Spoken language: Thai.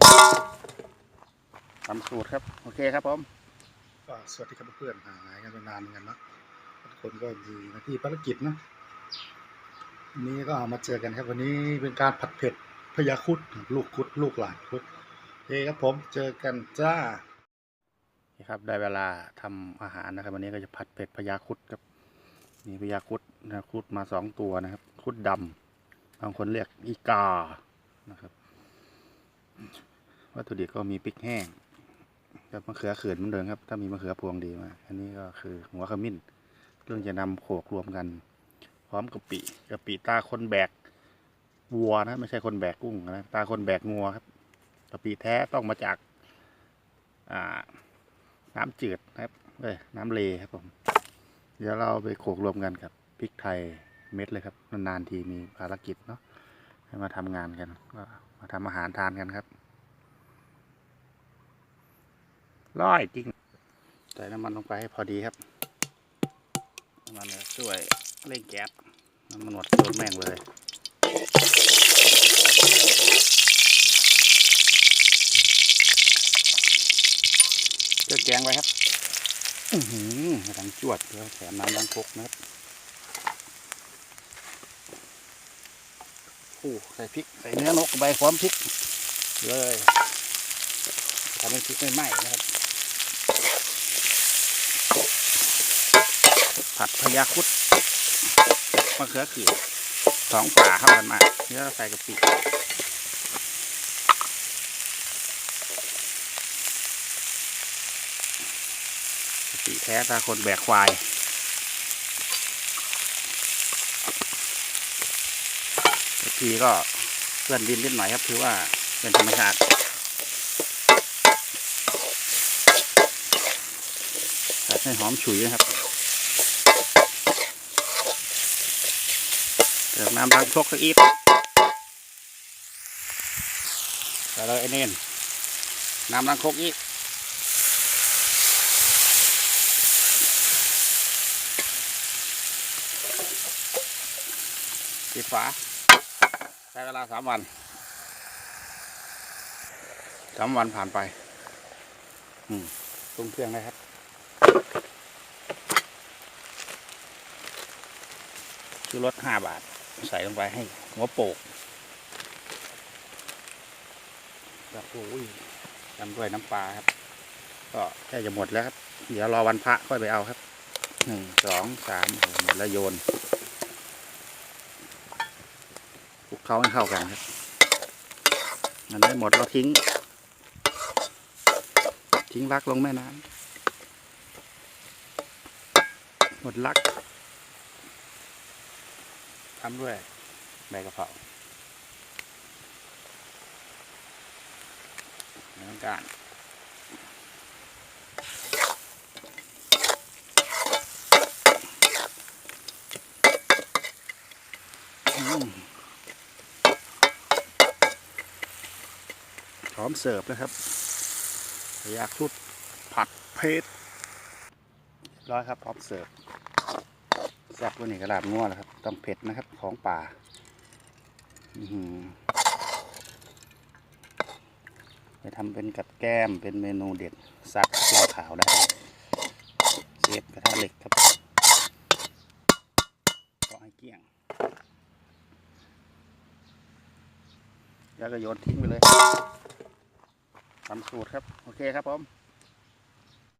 เลยทำสูตรครับ โอเคครับผมก็สวัสดีครับเพื่อนๆห่างหายกันไปนานเหมือนกันเนอะทุกคนก็มีหน้าที่ภารกิจนะวันนี้ก็มาเจอกันครับวันนี้เป็นการผัดเผ็ดพญาครุดลูกครุด ลูกหลานครุดโอเคครับผมเจอกันจ้านี่ครับได้เวลาทำอาหารนะครับ วันนี้ก็จะผัดเผ็ดพญาครุดครับมีพญาครุดนะครุดมาสองตัวนะครับครุดดำบางคนเรียกอีกานะครับ วัตถุดิบก็มีพริกแห้งกับมะเขือเขืนเหมือนเดิมครับ ถ้ามีมะเขือพวงดีมาอันนี้ก็คือหัวขมิ้นเรื่องจะนำโขลกรวมกัน พร้อมกะปิกะปิตาคนแบกวัวนะไม่ใช่คนแบกกุ้งนะตาคนแบกงัวครับกะปิแท้ต้องมาจากอ่าน้ำจืดครับเอ้ยน้ำเลครับผม เดี๋ยวเราไปโขลกรวมกันกับพริกไทยเม็ดเลยครับนานๆทีมีภารกิจเนาะให้มาทำงานกันก็มาทำอาหารทานกันครับ ร้อยจริง ใส่น้ำมันลงไปให้พอดีครับน้ำมันช่วยเร่งแก๊สน้ำมันหมดโดนแม่งเลยเจืองแกงไว้ครับ อือหือดังจวดแล้วแถมน้ำล้างคกนะครับโอ้ใส่พริก ใส่เนื้อนกใบพร้อมพริกเลยำให้พริกไม่ไหม้นะครับ ผัดพญาคุดมะเขือเขือสองป่าเข้ากันมาเนื้อใส่กะปิกะปิแท้ตาคนแบกควายกะปิก็เปื้อนดินนิดหน่อยครับ ถือว่าเป็นธรรมชาติ ให้หอมฉุยนะครับเติมน้ำล้างชกสักอีกใส่เลยไอ้เน่นน้ำล้างคกอีกปิดฝาใช้เวลาสามวันสามวันผ่านไป อืมปรุงเครื่องได้ครับ คือรสห้าบาท ใส่ลงไปให้หัวโปกแล้วโอ้ยทำด้วยน้ำปลาครับ ก็แค่จะหมดแล้วครับ เดี๋ยวรอวันพระค่อยไปเอาครับหนึ่งสองสามหมดแล้วโยนคลุกเคล้าให้เข้ากันครับอันนี้หมดเราทิ้ง ทิ้งลักลงแม่น้ำ หมดลักทำด้วยใบกระเพราน้ำการพร้อมเสิร์ฟแล้วครับอยากชุดผัดเผ็ดเรียบ ร้อยครับพร้อมเสิร์ฟแซ่บว่านี่กระดาษงัวแล้วครับต้องเผ็ดนะครับของป่าอือหือจะทำเป็นกับแก้มเป็นเมนูเด็ดซัดเหล้าขาวได้เชฟกระทะเหล็กครับก็ให้เกลี้ยงแล้วก็โยนทิ้งไปเลยทำสูตรครับ โอเคครับผม